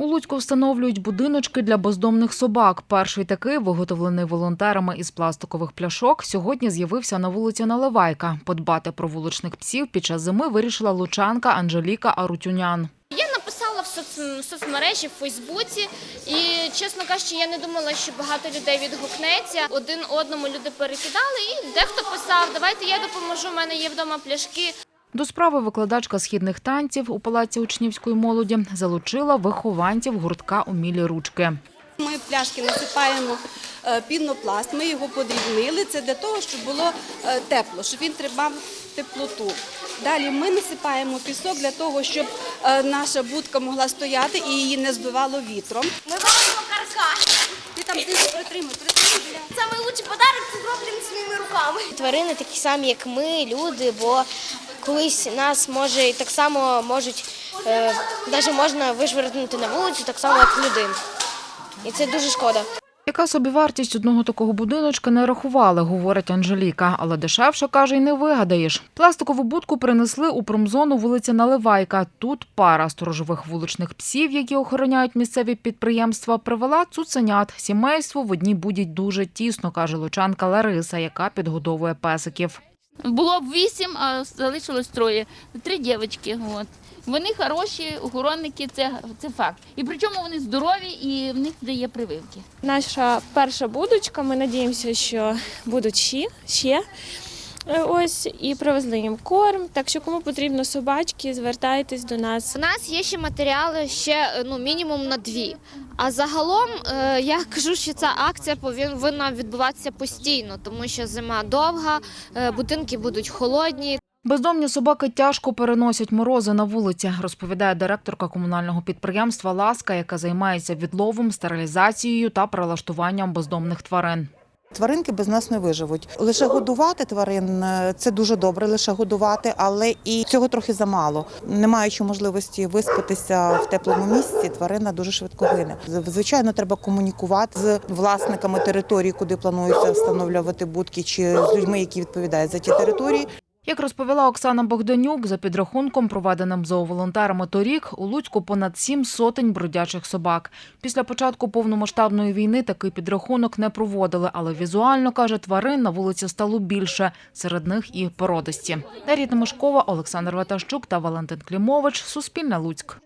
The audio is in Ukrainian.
У Луцьку встановлюють будиночки для бездомних собак. Перший такий, виготовлений волонтерами із пластикових пляшок, сьогодні з'явився на вулиці Наливайка. Подбати про вуличних псів під час зими вирішила лучанка Анжеліка Арутюнян. Я написала в соц... в соцмережі в Фейсбуці, і чесно кажучи, я не думала, що багато людей відгукнеться. Один одному люди перекидали, і дехто писав: Давайте я допоможу. У мене є вдома пляшки. До справи викладачка східних танців у палаці учнівської молоді залучила вихованців гуртка «Умілі ручки». Ми в пляшки насипаємо е, пінопласт, ми його подрібнили. Це для того, щоб було е, тепло, щоб він тримав теплоту. Далі ми насипаємо пісок для того, щоб е, наша будка могла стояти і її не здувало вітром. Ми робимо каркас. Ти там знизу притримуй, притримуй. лучший подарок це зроблений своїми руками. Тварини такі самі, як ми, люди, бо колись нас може і так само можуть, е, навіть можна вишвернути на вулицю, так само, як людей. І це дуже шкода. Яка собівартість одного такого будиночка не рахували, говорить Анжеліка, але дешевше, каже, й не вигадаєш. Пластикову будку принесли у промзону вулиці Наливайка. Тут пара сторожових вуличних псів, які охороняють місцеві підприємства, привела цуценят. Сімейству в одній буді дуже тісно, каже лучанка Лариса, яка підгодовує песиків. Було б вісім, а залишилось троє. Три дівчатки. От. Вони хороші, охоронники, це, це факт. І причому вони здорові і в них дає прививки. Наша перша будочка. Ми надіємося, що будуть ще. ще. Е, Ось і привезли їм корм. Так що кому потрібно собачки, звертайтесь до нас. У нас є ще матеріали ще ну мінімум на дві. А загалом е, я кажу, що ця акція повинна відбуватися постійно, тому що зима довга, е, будинки будуть холодні. Бездомні собаки тяжко переносять морози на вулиці, розповідає директорка комунального підприємства Ласка, яка займається відловом, стерилізацією та прилаштуванням бездомних тварин. Тваринки без нас не виживуть. Лише годувати тварин е, це дуже добре, лише годувати, але і цього трохи замало. Не маючи можливості виспатися в теплому місці, тварина дуже швидко гине. Звичайно, треба комунікувати з власниками території, куди планується встановлювати будки, чи з людьми, які відповідають за ті території. Як розповіла Оксана Богданюк, за підрахунком, проведеним зооволонтерами торік, у Луцьку понад сім сотень бродячих собак. Після початку повномасштабної війни такий підрахунок не проводили, але візуально, каже, тварин на вулиці стало більше, серед них і породисті. Дар'я Тимошкова, Олександр Ватащук та Валентин Клімович. Суспільне Луцьк.